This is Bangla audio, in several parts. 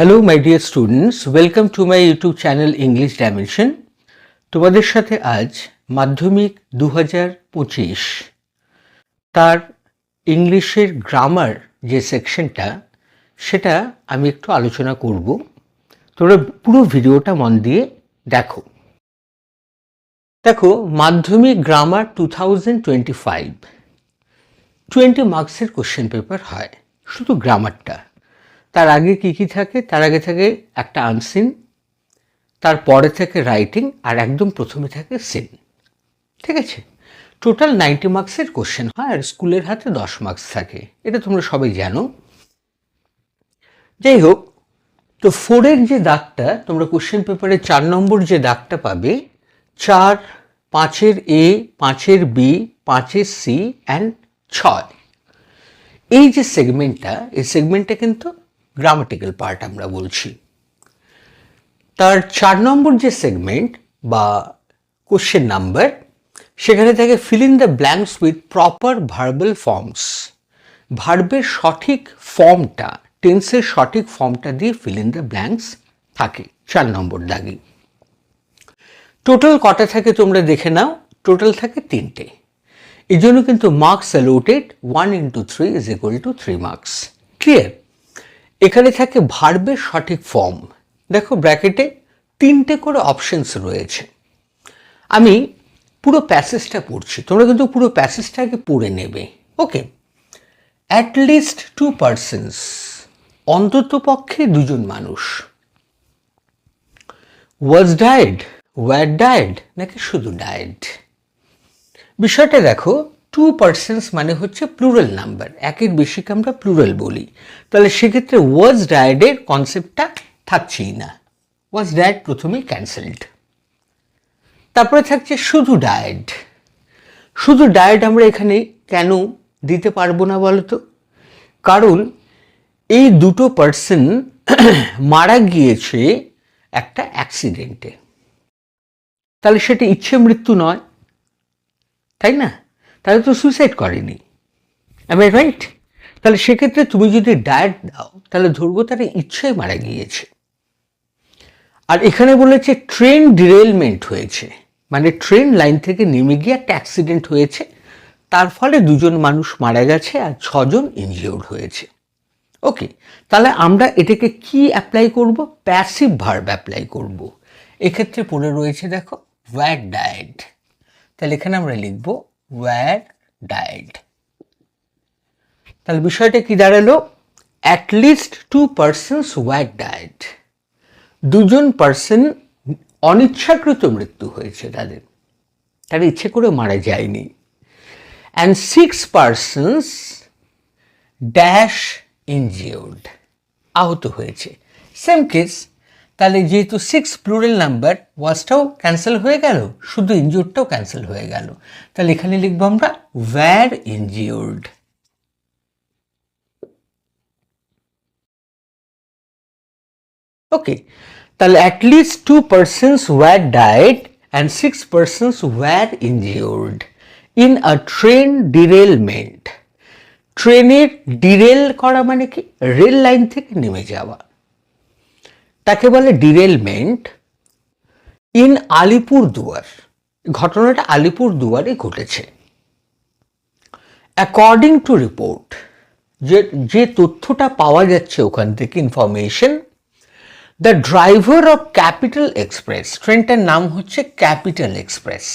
Hello my dear students welcome to my YouTube channel English Dimension তোমাদের সাথে আজ মাধ্যমিক দু পঁচিশ। তার ইংলিশের গ্রামার যে সেকশনটা সেটা আমি একটু আলোচনা করব। তোমরা পুরো ভিডিওটা মন দিয়ে দেখো। দেখো, মাধ্যমিক grammar two thousand twenty five twenty মার্কসের কোশ্চেন পেপার হয়, শুধু গ্রামারটা তার আগে কি কি থাকে? তার আগে থাকে একটা আনসিন তারপরে থাকে রাইটিং আর একদম প্রথমে থাকে সিন ঠিক আছে? টোটাল নাইনটি মার্কসের কোশ্চেন হয়, আর স্কুলের হাতে দশ মার্কস থাকে। এটা তোমরা সবাই জানো। যাই হোক, তো ফোরের যে দাগটা, তোমরা কোশ্চেন পেপারে চার নম্বর যে দাগটা পাবে, চার, পাঁচের এ পাঁচের বি পাঁচের সি অ্যান্ড ছয়। এই যে সেগমেন্টটা এই সেগমেন্টটা কিন্তু গ্রামাটিক্যাল পার্ট আমরা বলছি। তার চার নম্বর যে সেগমেন্ট বা কোশ্চেন নাম্বার সেখানে থাকে fill in the blanks with proper verbal forms ভার্বের সঠিক ফর্মটা টেন্সের সঠিক ফর্মটা দিয়ে ফিল ইন দ্য ব্ল্যাঙ্কস থাকে। চার নম্বর দাগে। টোটাল কটা থাকে তোমরা দেখে নাও। টোটাল থাকে তিনটে। এই জন্য কিন্তু marks allotted one into three is equal to three marks clear এখানে থাকে ভার্বের সঠিক ফর্ম দেখো ব্র্যাকেটে তিনটে করে অপশনস রয়েছে। আমি পুরো প্যাসেজটা পড়ছি, তোমরা কিন্তু পুরো প্যাসেজটা আগে পড়ে নেবে okay at least two persons অন্তত পক্ষে দুজন মানুষ। ওয়াজ ডায়েড ওয়ার ডায়েড নাকি শুধু ডায়েড বিষয়টা দেখো টু পার্সেন্স মানে হচ্ছে প্লুরাল নাম্বার একের বেশিকে আমরা প্লুরাল বলি। তাহলে সেক্ষেত্রে ওয়াজ ডায়েডের কনসেপ্টটা থাকছেই না। ওয়াজ ডায়েড প্রথমেই ক্যান্সেলড তারপরে থাকছে শুধু ডায়েড শুধু ডায়েট আমরা এখানে কেন দিতে পারব না বলতো? কারণ এই দুটো পার্সন মারা গিয়েছে একটা অ্যাক্সিডেন্টে তাহলে সেটা ইচ্ছে মৃত্যু নয়, তাই না? তাহলে তো সুইসাইড করেনি। আমি রাইট তাহলে সেক্ষেত্রে তুমি যদি ডায়েট দাও, তাহলে ধরবো তারা ইচ্ছায় মারা গিয়েছে। আর এখানে বলেছে ট্রেন ডিরেলমেন্ট হয়েছে। মানে ট্রেন লাইন থেকে নেমে গিয়ে একটা অ্যাক্সিডেন্ট হয়েছে। তার ফলে দুজন মানুষ মারা গেছে আর ছজন ইনজিওর্ড হয়েছে। ওকে তাহলে আমরা এটাকে কি অ্যাপ্লাই করব? প্যাসিভ ভার্ব অ্যাপ্লাই করব। এক্ষেত্রে পড়ে রয়েছে দেখো ওয়্যার ডায়েট তাহলে এখানে আমরা লিখব ওয়্যার ডায়েড তাহলে বিষয়টা কি দাঁড়াল? At least two persons were died দুজন পার্সন অনিচ্ছাকৃত মৃত্যু হয়েছে তাদের। তারা ইচ্ছে করে মারা যায়নি। And six persons dash injured আহত হয়েছে। সেম কেস তাহলে যেহেতু সিক্স প্লুরাল নাম্বার ওয়াজটাও ক্যান্সেল হয়ে গেল, শুধু ইনজিওর্ডটাও ক্যান্সেল হয়ে গেল। তাহলে এখানে লিখব আমরা ওয়্যার ইনজিওর্ড ওকে তাহলে at least two persons were died and six persons were injured in a train derailment ট্রেনের ডিরেল করা মানে কি? রেল লাইন থেকে নেমে যাওয়া। তাকে বলে ডিরেলমেন্ট ইন আলিপুর দুয়ার। ঘটনাটা আলিপুর দুয়ারে ঘটেছে। অ্যাকর্ডিং টু রিপোর্ট যে যে তথ্যটা পাওয়া যাচ্ছে ওখান থেকে information the driver of Capital Express ট্রেনটার নাম হচ্ছে ক্যাপিটাল এক্সপ্রেস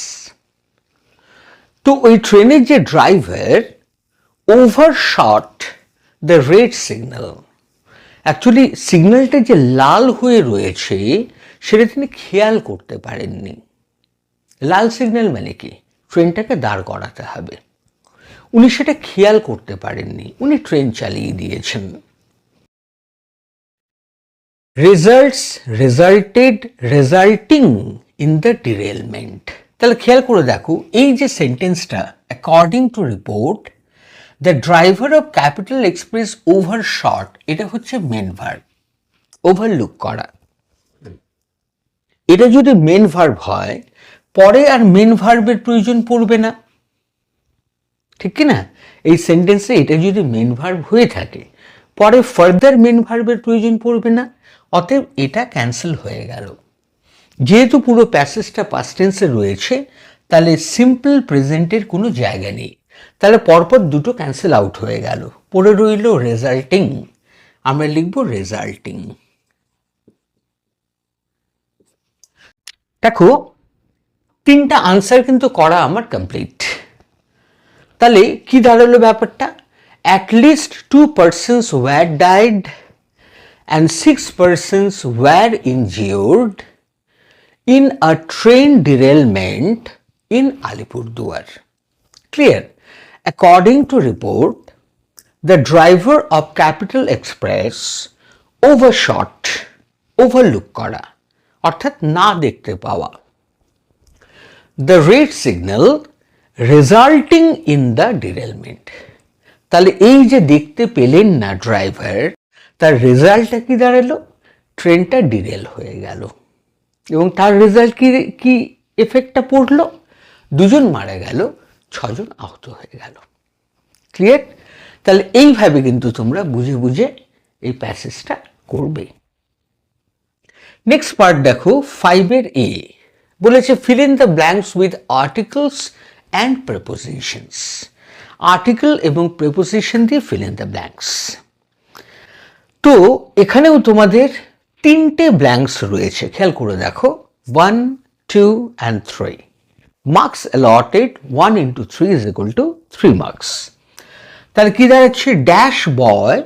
তো ওই ট্রেনের যে driver overshot the red signal actually সিগন্যালটা যে লাল হয়ে রয়েছে, সেটা তিনি খেয়াল করতে পারেননি। লাল সিগন্যাল মানে কি? ট্রেনটাকে দাঁড় করাতে হবে। উনি সেটা খেয়াল করতে পারেননি। উনি ট্রেন চালিয়ে দিয়েছেন। Results resulted resulting in the derailment তাহলে খেয়াল করে দেখো, এই যে সেন্টেন্সটা according to report the driver of Capital Express over shot এটা হচ্ছে মেন ভার্ব ওভারলুক করা। এটা যদি মেন ভার্ব হয়, পরে আর মেন ভার্বের প্রয়োজন পড়বে না। ঠিক কি না? এই সেন্টেন্সে এটা যদি মেন ভার্ব হয়ে থাকে, পরে ফার্দার মেন ভার্বের প্রয়োজন পড়বে না, অতএব এটা ক্যান্সেল হয়ে গেল। যেহেতু পুরো প্যাসেজটা পাস্টেন্সে রয়েছে, তাহলে সিম্পল প্রেজেন্টের কোনো জায়গা নেই। তাহলে পরপর দুটো ক্যান্সেল আউট হয়ে গেল। পড়ে রইল রেজাল্টিং আমরা লিখব রেজাল্টিং দেখো, তিনটা আনসার কিন্তু করা আমার কমপ্লিট তাহলে কি দাঁড়াল ব্যাপারটা? At least two persons were died and six persons were injured in a train derailment in Alipurduar. Clear? According to report, the driver of Capital Express overshot, overlook করা অর্থাৎ না দেখতে পাওয়া the red signal resulting in the derailment তাহলে এই যে দেখতে পেলেন না ড্রাইভার তার রেজাল্টটা কি দাঁড়াল ট্রেনটা ডিরেল হয়ে গেল এবং তার রেজাল্ট কি কি এফেক্টটা পড়ল দুজন মারা গেল ছজন আহত হয়ে গেল। ক্লিয়ার তাহলে এইভাবে কিন্তু তোমরা বুঝে বুঝে এই প্যাসেজটা করবে। নেক্সট পার্ট দেখো ফাইভের এ বলেছে fill in the blanks with articles and prepositions article এবং প্রেপোজিশন দিয়ে ফিল ইন দ্য ব্ল্যাঙ্কস তো, এখানেও তোমাদের তিনটে ব্ল্যাঙ্কস রয়েছে। খেয়াল করে দেখো। One two and three marks allotted one into three is equal to three marks তাহলে কী দাঁড়াচ্ছে? Dash boy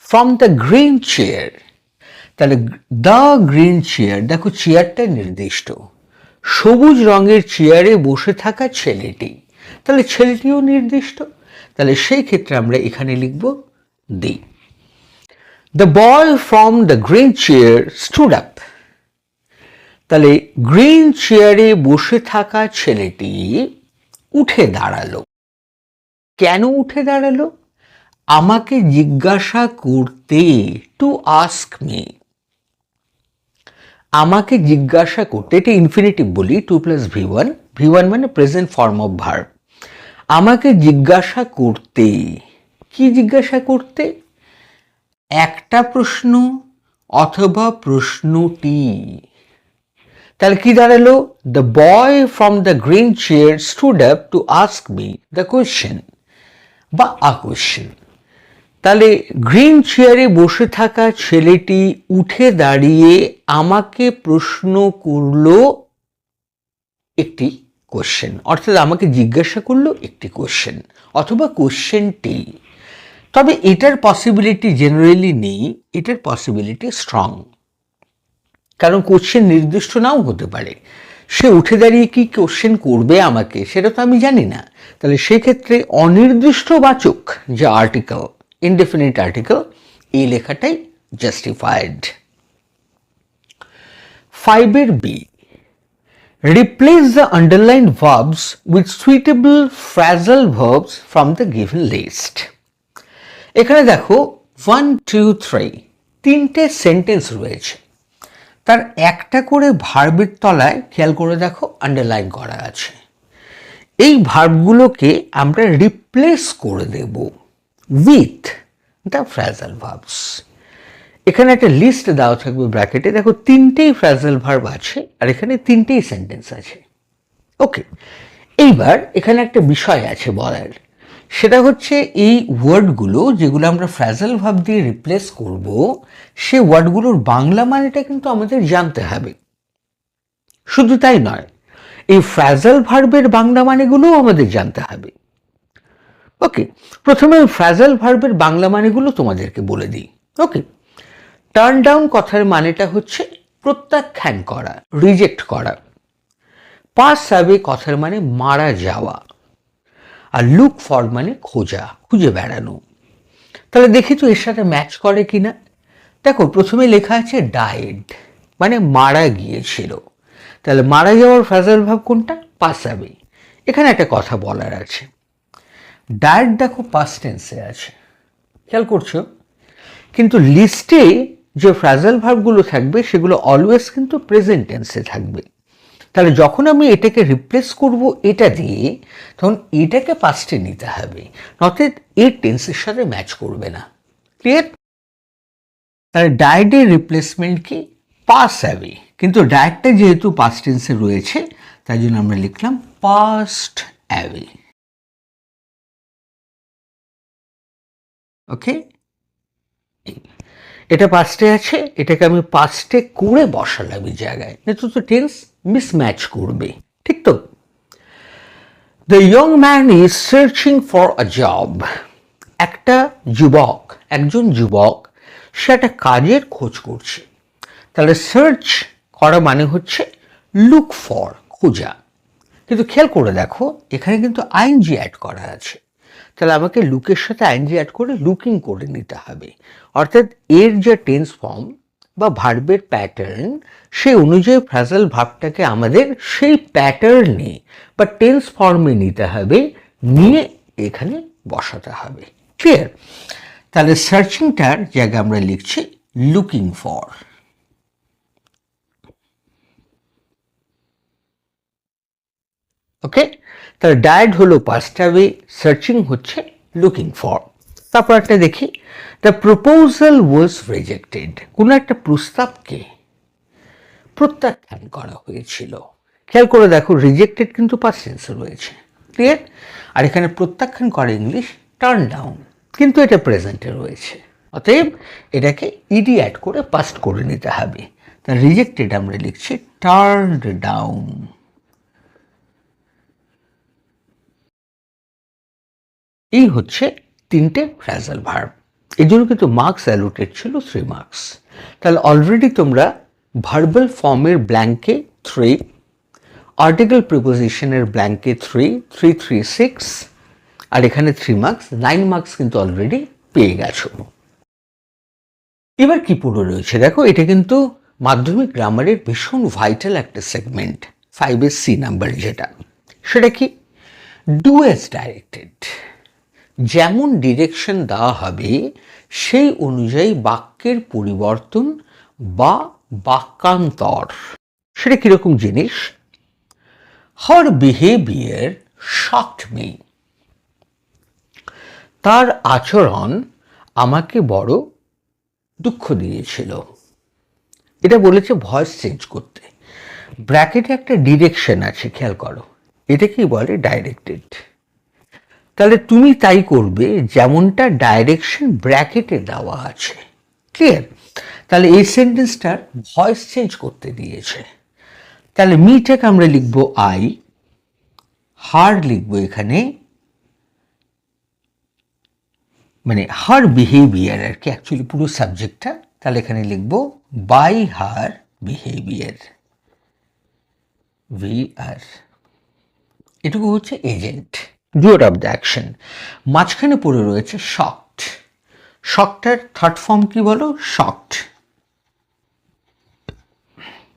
from the green chair তাহলে দ্য গ্রিন চেয়ার দেখো চেয়ারটা নির্দিষ্ট। সবুজ রঙের চেয়ারে বসে থাকা ছেলেটি। তাহলে ছেলেটিও নির্দিষ্ট। তাহলে সেই ক্ষেত্রে আমরা এখানে লিখব the the boy from the green chair stood up তাহলে গ্রিন চেয়ারে বসে থাকা ছেলেটি উঠে দাঁড়াল। কেন উঠে দাঁড়াল? আমাকে জিজ্ঞাসা করতে টু আস্ক মি আমাকে জিজ্ঞাসা করতে এটা ইনফিনিটিভ বলি to plus V one V one মানে প্রেজেন্ট ফর্ম অফ ভার্ব আমাকে জিজ্ঞাসা করতে, কি জিজ্ঞাসা করতে? একটা প্রশ্ন অথবা প্রশ্নটি। তাহলে কি দাঁড়াল? The boy from the green chair stood up to ask me the question বা, আ কোয়েশ্চেন তাহলে গ্রিন চেয়ারে বসে থাকা ছেলেটি উঠে দাঁড়িয়ে আমাকে প্রশ্ন করল একটি কোশ্চেন অর্থাৎ আমাকে জিজ্ঞাসা করল একটি কোশ্চেন অথবা কোশ্চেনটি তবে এটার পসিবিলিটি জেনারেলি নেই, এটার পসিবিলিটি স্ট্রং কারণ কোশ্চেন নির্দিষ্ট নাও হতে পারে। সে উঠে দাঁড়িয়ে কি কোশ্চেন করবে আমাকে, সেটা তো আমি জানি না। তাহলে সেক্ষেত্রে অনির্দিষ্টবাচক যে আর্টিকেল ইনডেফিনিট আর্টিকেল এই লেখাটাই জাস্টিফাইড ফাইভের B replace the underline verbs with suitable phrasal verbs from the given list এখানে দেখো ওয়ান টু থ্রি তিনটে সেন্টেন্স রয়েছে। তার একটা করে ভার্বের তলায় খেয়াল করে দেখো আন্ডারলাইন করা আছে। এই ভার্বগুলোকে আমরা রিপ্লেস করে দেব উইথ দ্য ফ্রাজাল ভার্বস এখানে একটা লিস্ট দেওয়া থাকবে ব্র্যাকেটে দেখো তিনটেই ফ্রাজাল ভার্ব আছে আর এখানে তিনটেই সেন্টেন্স আছে। ওকে এইবার এখানে একটা বিষয় আছে বলার। সেটা হচ্ছে এই ওয়ার্ডগুলো যেগুলো আমরা ফ্রাজাল ভাব দিয়ে রিপ্লেস করব, সে ওয়ার্ডগুলোর বাংলা মানেটা কিন্তু আমাদের জানতে হবে। শুধু তাই নয়, এই ফ্রাজাল ভার্বের বাংলা মানেগুলোও আমাদের জানতে হবে। ওকে, প্রথমে ফ্রাজাল ভার্বের বাংলা মানেগুলো তোমাদেরকে বলে দিই। ওকে টার্ন ডাউন কথার মানেটা হচ্ছে প্রত্যাখ্যান করা রিজেক্ট করা। পাস সাবে কথার মানে মারা যাওয়া। আর লুক ফর মানে খোঁজা, খুঁজে বেড়ানো। তাহলে দেখি তো এর সাথে ম্যাচ করে কি না দেখো, প্রথমে লেখা আছে ডায়েড মানে মারা গিয়েছিল। তাহলে মারা যাওয়ার ফ্রাজাল ভাব কোনটা? পাসাবে এখানে একটা কথা বলার আছে। ডায়েট দেখো পাস্ট টেন্সে আছে। খেয়াল করছ? কিন্তু লিস্টে যে ফ্রাজাল ভার্বগুলো থাকবে, সেগুলো অলওয়েজ কিন্তু প্রেজেন্ট টেন্সে থাকবে। তাহলে যখন আমি এটাকে রিপ্লেস করব এটা দিয়ে, তখন এটাকে পাস্টে নিতে হবে। নচেত এর টেন্সের সাথে ম্যাচ করবে না। ক্লিয়ার তাহলে ডায়েটের রিপ্লেসমেন্ট কি? পাস অ্যাওয়ে কিন্তু ডায়েটটা যেহেতু পাস্ট টেন্সে রয়েছে, তাই জন্য আমরা লিখলাম পাস্ট অ্যাওয়ে ওকে এটা পাস্টে আছে, এটাকে আমি পাস্টে করে বসালাম এই জায়গায়। কিন্তু তো টেন্স মিসম্যাচ করবে। ঠিক তো? The young man is searching for a job একটা যুবক, একজন যুবক, সে একটা কাজের খোঁজ করছে। তাহলে সার্চ করা মানে হচ্ছে লুক ফর খোঁজা। কিন্তু খেয়াল করে দেখো, এখানে কিন্তু আইনজি অ্যাড করা আছে। তাহলে আমাকে লুকের সাথে আইনজি অ্যাড করে লুকিং করে নিতে হবে। অর্থাৎ এর যে টেন্স ফর্ম বা ভার্বের প্যাটার্ন, সেই অনুযায়ী ফ্রাজাল ভাবটাকে আমাদের সেই প্যাটার্নে বা টেন্স ফর্মে নিতে হবে, নিয়ে এখানে বসাতে হবে। ক্লিয়ার তাহলে সার্চিংটার জায়গায় আমরা লিখছি লুকিং ফর ওকে তাহলে ডায়েট হলো পাঁচটা ওয়ে সার্চিং হচ্ছে লুকিং ফর তারপর একটা দেখি। দ্য প্রপোজাল ওয়াজ রিজেক্টেড কোনো একটা প্রস্তাবকে প্রত্যাখ্যান করা হয়েছিল। খেয়াল করে দেখো রিজেক্টেড কিন্তু পাস্ট টেন্সে রয়েছে। ক্লিয়ার আর এখানে প্রত্যাখ্যান করে ইংলিশ টার্ন ডাউন কিন্তু এটা প্রেজেন্টে রয়েছে। অতএব এটাকে ইডি অ্যাড করে পাস্ট করে নিতে হবে। তা রিজেক্টেড আমরা লিখছি টার্ন ডাউন এই হচ্ছে তিনটে ফ্রাজাল ভার্ব এই জন্য কিন্তু মার্কস অ্যালোটেড ছিল থ্রি মার্কস তাহলে অলরেডি তোমরা ভার্বাল ফর্মের ব্ল্যাঙ্কে থ্রি আর্টিকেল প্রিপোজিশনের ব্ল্যাঙ্কে থ্রি থ্রি থ্রি সিক্স আর এখানে থ্রি মার্কস নাইন মার্কস কিন্তু অলরেডি পেয়ে গেছো। এবার কি পড়ে রয়েছে? দেখো, এটা কিন্তু মাধ্যমিক গ্রামারের ভীষণ ভাইটাল একটা সেগমেন্ট ফাইভের সি নাম্বার যেটা। সেটা কি? ডু এস ডাইরেক্টেড যেমন ডিরেকশন দেওয়া হবে, সেই অনুযায়ী বাক্যের পরিবর্তন বা বাক্যান্তর। সেটা কীরকম জিনিস? হর বিহেভিয়ার শকড মি তার আচরণ আমাকে বড় দুঃখ দিয়েছিল। এটা বলেছে ভয়েস চেঞ্জ করতে। ব্র্যাকেটে একটা ডিরেকশন আছে, খেয়াল করো। এটাকেই বলে ডাইরেক্টেড তাহলে তুমি তাই করবে যেমনটা ডাইরেকশন ব্র্যাকেটে দেওয়া আছে। ক্লিয়ার তাহলে এই সেন্টেন্সটার ভয়েস চেঞ্জ করতে দিয়েছে। তাহলে মিটাকে আমরা লিখব আই হার লিখব এখানে। মানে হার বিহেভিয়ার আর কি অ্যাকচুয়ালি পুরো সাবজেক্টটা তাহলে এখানে লিখব বাই হার বিহেভিয়ার ভি আর এটুকু হচ্ছে agent doer of the action মাঝখানে পড়ে রয়েছে শকড শকটার থার্ড ফর্ম কি বলো? শকড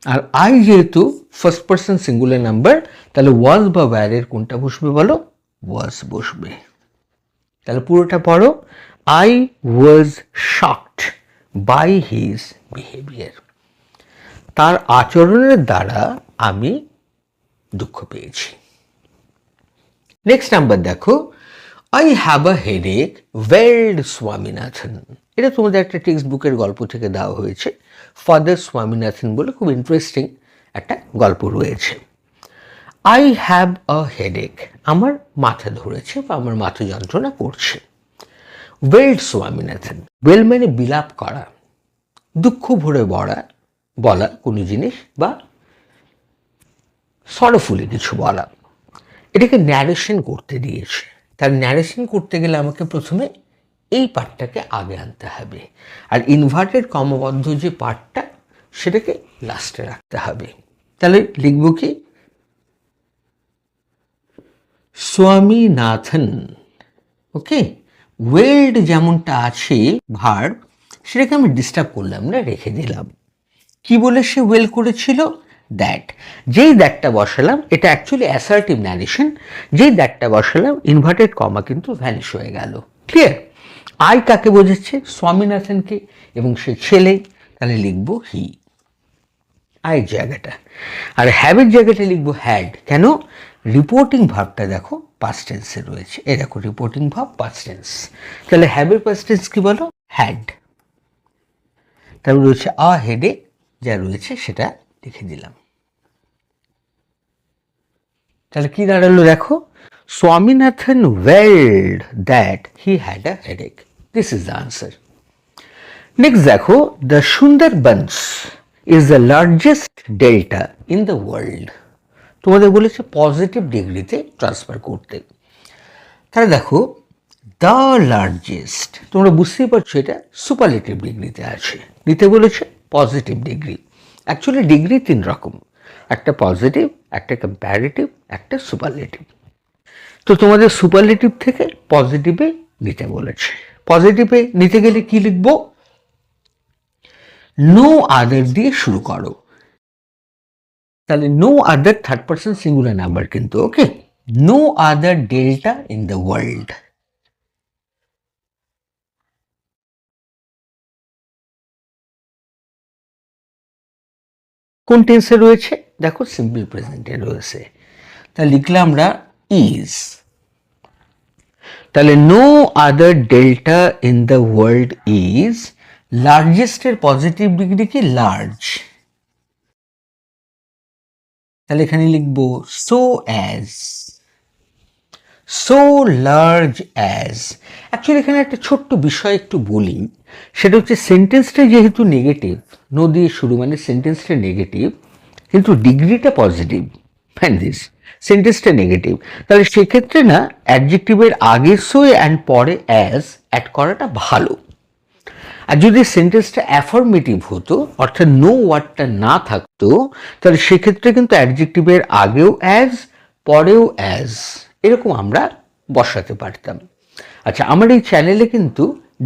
আর আই যেহেতু ফার্স্ট পার্সন সিঙ্গুলার নাম্বার তাহলে ওয়াজ বা ওয়ারের কোনটা বসবে বলো? ওয়াজ বসবে। তাহলে পুরোটা পড়ো। I was shocked by his behaviour তার আচরণের দ্বারা আমি দুঃখ পেয়েছি। নেক্সট নাম্বার দেখো। I have a headache wailed Swaminathan এটা তোমাদের একটা টেক্সট বুকের গল্প থেকে দেওয়া হয়েছে। ফাদার স্বামীনাথন বলে খুব ইন্টারেস্টিং একটা গল্প রয়েছে। আই হ্যাভ আ হেডেক আমার মাথা ধরেছে বা আমার মাথা যন্ত্রণা করছে। ওয়েল্ড স্বামীনাথন ওয়েল মানে বিলাপ করা। দুঃখ ভরে বড়া বলা কোনো জিনিস বা সরফুলি কিছু বলা। এটাকে ন্যারেশন করতে দিয়েছে। তার ন্যারেশন করতে গেলে আমাকে প্রথমে এই পার্টটাকে আগে আনতে হবে। আর ইনভার্টেড কমবদ্ধ যে পার্টটা সেটাকে লাস্টে রাখতে হবে। তাহলে লিখব কি? স্বামীনাথন, ওকে? ওয়েল্ড যেমনটা আছে ভার্ব সেটাকে আমি ডিস্টার্ব করলাম না, রেখে দিলাম। কি বলে সে ওয়েল করেছিল? দ্যাট যেই দ্যাটটা বসালাম, এটা অ্যাকচুয়ালি অ্যাসার্টিভ ন্যারেশন যেই দ্যাটটা বসালাম ইনভার্টেড কমা কিন্তু ভ্যানিশ হয়ে গেল। ক্লিয়ার আই কাকে বোঝাচ্ছে? স্বামীনাথনকে এবং সে ছেলে। তাহলে লিখব হি আয়ের জায়গাটা। আর হ্যাবের জায়গাটা লিখব হ্যাড কেন? রিপোর্টিং ভাবটা দেখো পাস্ট টেন্সে রয়েছে। এ দেখো রিপোর্টিং ভাব পাস্ট টেন্স তাহলে হ্যাবের পাস্ট টেন্স কি বলো? হ্যাড তারপর রয়েছে আ হেডেক যা রয়েছে সেটা লিখে দিলাম তাহলে কি দাঁড়াল দেখো? Swaminathan wailed that he had a headache this is the answer next দেখো the Sundarbans is the largest delta in the world তোমাদের বলেছে পজিটিভ ডিগ্রিতে ট্রান্সফার করতে। তাহলে দেখো দ্য লার্জেস্ট তোমরা বুঝতেই পারছ এটা সুপারলেটিভ ডিগ্রিতে আছে। নিতে বলেছে পজিটিভ ডিগ্রি অ্যাকচুয়ালি ডিগ্রি তিন রকম। একটা পজিটিভ একটা কম্প্যারেটিভ একটা সুপারলেটিভ তো তোমাদের সুপারলেটিভ থেকে পজিটিভে নিতে বলেছে। পজিটিভে নিতে গেলে কি লিখব? নো আদার দিয়ে শুরু করো। তাহলে no other third person singular number কিন্তু okay no other delta in the world কোন টেন্সে রয়েছে? দেখো সিম্পল প্রেজেন্টে রয়েছে। তা লিখলে আমরা ইজ তাহলে no other delta in the world is লার্জেস্টের positive degree কি লার্জ তাহলে এখানে লিখব so as so large as actually এখানে একটা ছোট্ট বিষয় একটু বলি। সেটা হচ্ছে সেন্টেন্সটা যেহেতু নেগেটিভ নো দিয়ে শুরু মানে সেন্টেন্সটা নেগেটিভ কিন্তু ডিগ্রিটা পজিটিভ ফ্যান দিস সেন্টেন্সটা নেগেটিভ তাহলে সেক্ষেত্রে না অ্যাডজেক্টিভের আগে সো অ্যান্ড পরে অ্যাজ অ্যাড করাটা ভালো। আর যদি সেন্টেন্সটা অ্যাফর্মেটিভ হতো, অর্থাৎ নো ওয়ার্ডটা না থাকতো, তাহলে সেক্ষেত্রে কিন্তু অ্যাডজেক্টিভের আগেও অ্যাজ পরেও অ্যাজ এরকম আমরা বসাতে পারতাম। আচ্ছা আমার এই চ্যানেলে কিন্তু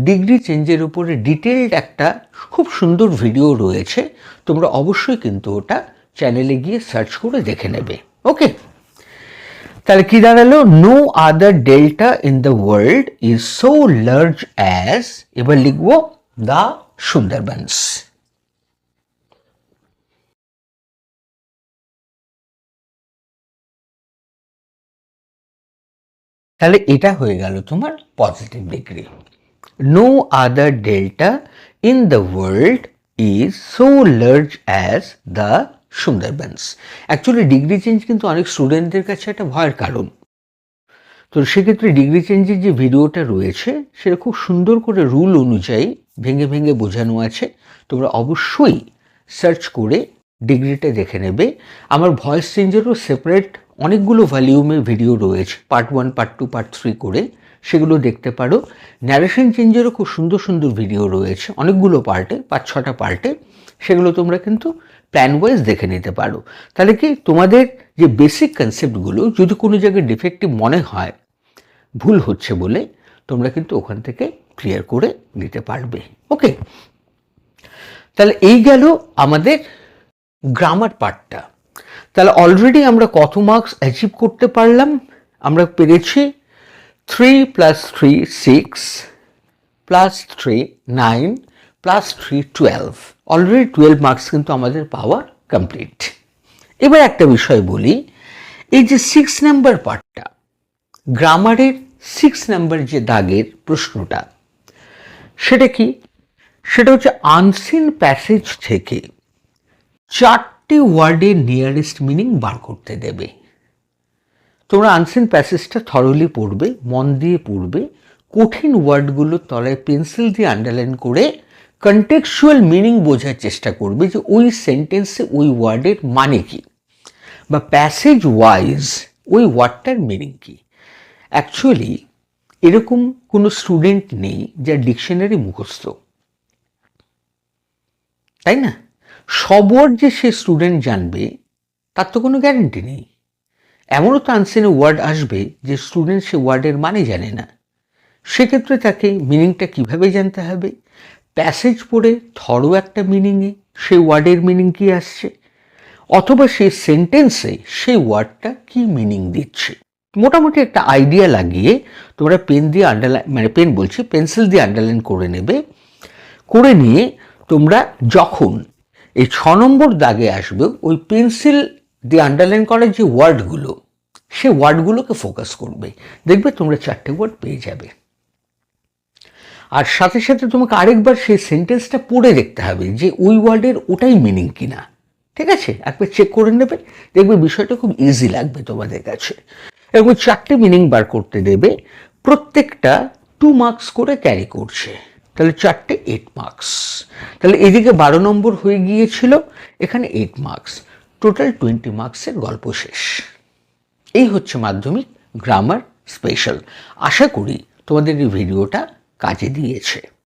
ডিগ্রি চেঞ্জের উপরে ডিটেলড একটা খুব সুন্দর ভিডিও রয়েছে, তোমরা অবশ্যই কিন্তু ওটা চ্যানেলে গিয়ে সার্চ করে দেখে নেবে। ওকে তাহলে কি দাঁড়াল? No other delta in the world is so large as এবার লিখব দ্য সুন্দরবনস তাহলে এটা হয়ে গেল তোমার positive degree no other delta in the world is so large as the Sundarbans actually degree change কিন্তু অনেক স্টুডেন্টদের কাছে একটা ভয়ের কারণ। তো সেক্ষেত্রে ডিগ্রি চেঞ্জের যে ভিডিওটা রয়েছে, সেটা খুব সুন্দর করে রুল অনুযায়ী ভেঙে ভেঙে বোঝানো আছে। তোমরা অবশ্যই সার্চ করে ডিগ্রিটা দেখে নেবে। আমার ভয়েস চেঞ্জেরও সেপারেট অনেকগুলো ভলিউমের ভিডিও রয়েছে part one part two part three করে। সেগুলো দেখতে পারো। ন্যারেশন চেঞ্জেরও খুব সুন্দর সুন্দর ভিডিও রয়েছে, অনেকগুলো পার্টে পাঁচ, ছটা পার্টে সেগুলো তোমরা কিন্তু প্ল্যান ওয়াইজ দেখে নিতে পারো। তাহলে কি তোমাদের যে বেসিক কনসেপ্টগুলো যদি কোনো জায়গায় ডিফেক্টিভ মনে হয়, ভুল হচ্ছে বলে তোমরা কিন্তু ওখান থেকে ক্লিয়ার করে নিতে পারবে। ওকে তাহলে এই গেল আমাদের গ্রামার পার্টটা তাহলে অলরেডি আমরা কত মার্কস অ্যাচিভ করতে পারলাম? আমরা পেরেছি three plus three six plus three nine plus three twelve already twelve marks কিন্তু আমাদের পাওয়া কমপ্লিট এবার একটা বিষয় বলি, এই যে সিক্স নাম্বার পার্টটা গ্রামারের সিক্স নাম্বার যে দাগের প্রশ্নটা, সেটা কি? সেটা হচ্ছে আনসিন প্যাসেজ থেকে চারটি ওয়ার্ডের নিয়ারেস্ট মিনিং বার করতে দেবে। তোমরা আনসিন প্যাসেজটা থরলি পড়বে, মন দিয়ে পড়বে, কঠিন ওয়ার্ডগুলোর তলায় পেন্সিল দিয়ে আন্ডারলাইন করে কন্টেক্সুয়াল মিনিং বোঝার চেষ্টা করবে যে ওই সেন্টেন্সে ওই ওয়ার্ডের মানে কি বা প্যাসেজ ওয়াইজ ওই ওয়ার্ডটার মিনিং কি। অ্যাকচুয়ালি এরকম কোনো স্টুডেন্ট নেই যার ডিকশনারি মুখস্থ। তাই না? সব ওয়ার্ড যে সে স্টুডেন্ট জানবে, তার তো কোনো গ্যারেন্টি নেই। এমনও তো আনসেনে ওয়ার্ড আসবে যে স্টুডেন্ট সে ওয়ার্ডের মানে জানে না। সেক্ষেত্রে তাকে মিনিংটা কীভাবে জানতে হবে? প্যাসেজ পড়ে থরো একটা মিনিংয়ে সেই ওয়ার্ডের মিনিং কি আসছে? অথবা সেই সেন্টেন্সে সেই ওয়ার্ডটা কি মিনিং দিচ্ছে? মোটামুটি একটা আইডিয়া লাগিয়ে তোমরা পেন দিয়ে আন্ডারলাইন মানে পেন বলছি পেন্সিল দিয়ে আন্ডারলাইন করে নেবে। করে নিয়ে তোমরা যখন এই ছ নম্বর দাগে আসবে, ওই পেন্সিল দিয়ে আন্ডারলাইন করার যে ওয়ার্ডগুলো সে ওয়ার্ডগুলোকে ফোকাস করবে। দেখবে তোমরা চারটে ওয়ার্ড পেয়ে যাবে। আর সাথে সাথে তোমাকে আরেকবার সেই সেন্টেন্সটা পড়ে দেখতে হবে যে ওই ওয়ার্ডের ওটাই মিনিং কিনা। ঠিক আছে? একবার চেক করে নেবে, দেখবে বিষয়টা খুব ইজি লাগবে তোমাদের কাছে। এরকম চারটে মিনিং বার করতে দেবে, প্রত্যেকটা টু মার্কস করে ক্যারি করছে। তাহলে চারটে এইট মার্কস তাহলে এদিকে বারো নম্বর হয়ে গিয়েছিল, এখানে এইট মার্কস টোটাল টোয়েন্টি মার্কসের গল্প শেষ। এই হচ্ছে মাধ্যমিক গ্রামার স্পেশাল আশা করি তোমাদের এই ভিডিওটা কাজে দিয়েছে।